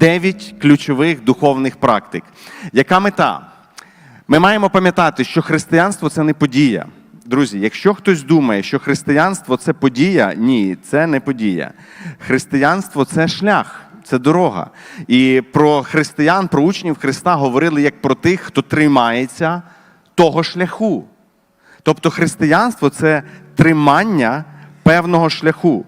дев'ять ключових духовних практик. Яка мета? Ми маємо пам'ятати, що християнство це не подія. Друзі, якщо хтось думає, що християнство це подія, ні, це не подія. Християнство це шлях, це дорога. І про християн, про учнів Христа говорили як про тих, хто тримається того шляху. Тобто християнство це тримання певного шляху.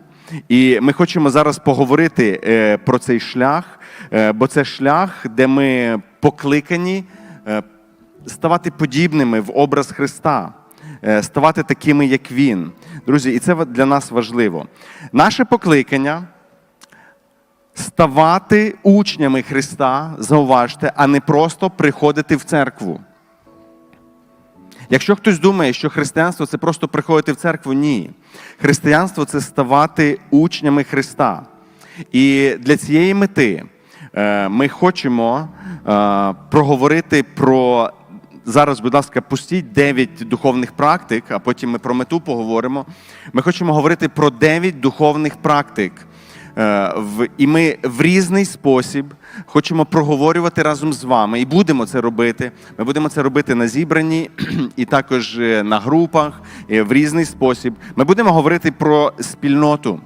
І ми хочемо зараз поговорити е, про цей шлях, е, бо це шлях, де ми покликані е, ставати подібними в образ Христа, ставати такими, як Він. Друзі, і це для нас важливо. Наше покликання ставати учнями Христа, зауважте, а не просто приходити в церкву. Якщо хтось думає, що християнство це просто приходити в церкву, ні. Християнство це ставати учнями Христа. І для цієї мети е, ми хочемо е, проговорити про. Зараз, будь ласка, пустіть 9 духовних практик, а потім ми про мету поговоримо. Ми хочемо говорити про 9 духовних практик. Е, І ми в різний спосіб хочемо проговорювати разом з вами, і будемо це робити. Ми будемо це робити на зібранні і також е, на групах і в різний спосіб. Ми будемо говорити про спільноту.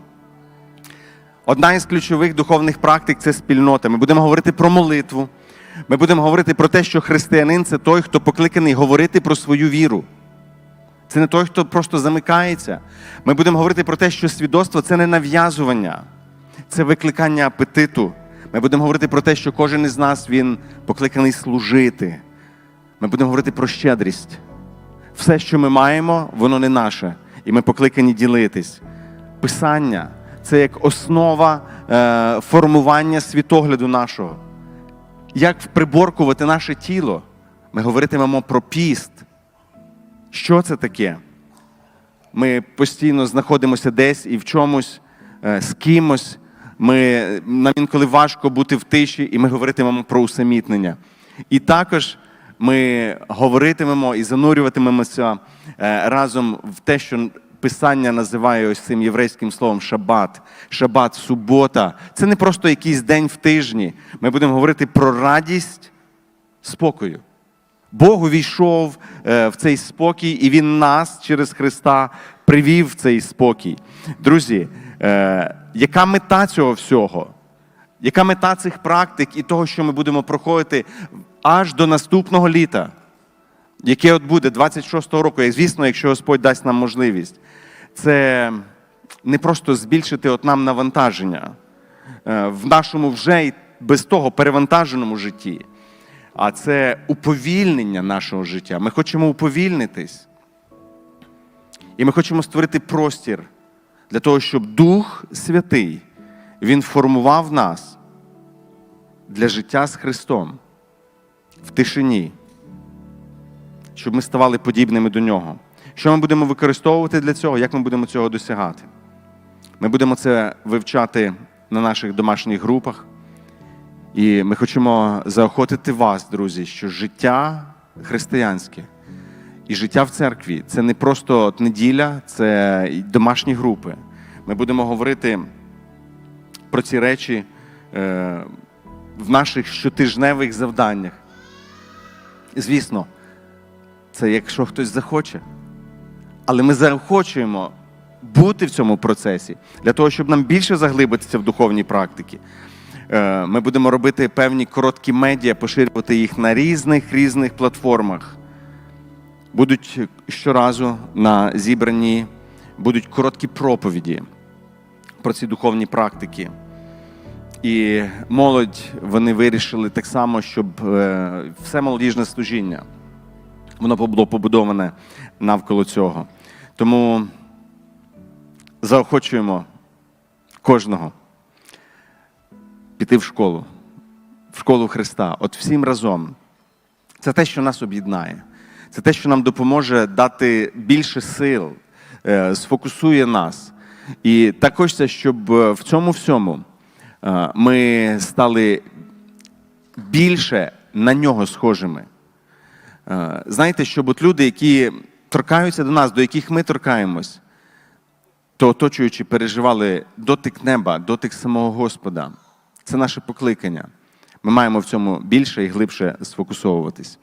Одна із ключових духовних практик це спільнота. Ми будемо говорити про молитву. Ми будемо говорити про те, що християнин це той, хто покликаний говорити про свою віру. Це не той, хто просто замикається. Ми будемо говорити про те, що свідоцтво це не нав'язування, це викликання апетиту. Ми будемо говорити про те, що кожен із нас він покликаний служити. Ми будемо говорити про щедрість. Все, що ми маємо, воно не наше, і ми покликані ділитись. Писання це як основа е, формування світогляду нашого. Як приборкувати наше тіло? Ми говоритимемо про піст. Що це таке? Ми постійно знаходимося десь і в чомусь, е, з кимось. Ми, нам інколи важко бути в тиші, і ми говоритимемо про усамітнення. І також ми говоритимемо і занурюватимемося е, разом в те, що Писання називає ось цим єврейським словом шабат. Шабат, субота. Це не просто якийсь день в тижні. Ми будемо говорити про радість спокою. Бог увійшов е, в цей спокій, і Він нас через Христа привів в цей спокій. Друзі, е, яка мета цього всього? Яка мета цих практик і того, що ми будемо проходити аж до наступного літа, яке от буде 26-го року, як звісно, якщо Господь дасть нам можливість, це не просто збільшити от нам навантаження е, в нашому вже й без того перевантаженому житті а це уповільнення нашого життя. Ми хочемо уповільнитись. І ми хочемо створити простір для того, щоб Дух Святий Він формував нас для життя з Христом в тишині, щоб ми ставали подібними до Нього. Що ми будемо використовувати для цього? Як ми будемо цього досягати? Ми будемо це вивчати на наших домашніх групах. І ми хочемо заохотити вас, друзі, що життя християнське і життя в церкві це не просто неділя, це домашні групи. Ми будемо говорити про ці речі е, в наших щотижневих завданнях. Звісно, це якщо хтось захоче. Але ми заохочуємо бути в цьому процесі для того, щоб нам більше заглибитися в духовні практики. Е, Ми будемо робити певні короткі медіа, поширювати їх на різних різних платформах. Будуть щоразу на зібранні, будуть короткі проповіді про ці духовні практики. І молодь вони вирішили так само, щоб е, все молодіжне служіння воно було побудоване навколо цього. Тому заохочуємо кожного піти в школу, в школу Христа, от всім разом. Це те, що нас об'єднає. Це те, що нам допоможе дати більше сил, е, сфокусує нас. І також це, щоб е, в цьому всьому е, ми стали більше на нього схожими. Знаєте, щоб от люди, які торкаються до нас, до яких ми торкаємось, то оточуючи переживали дотик неба, дотик самого Господа. Це наше покликання. Ми маємо в цьому більше і глибше сфокусовуватись.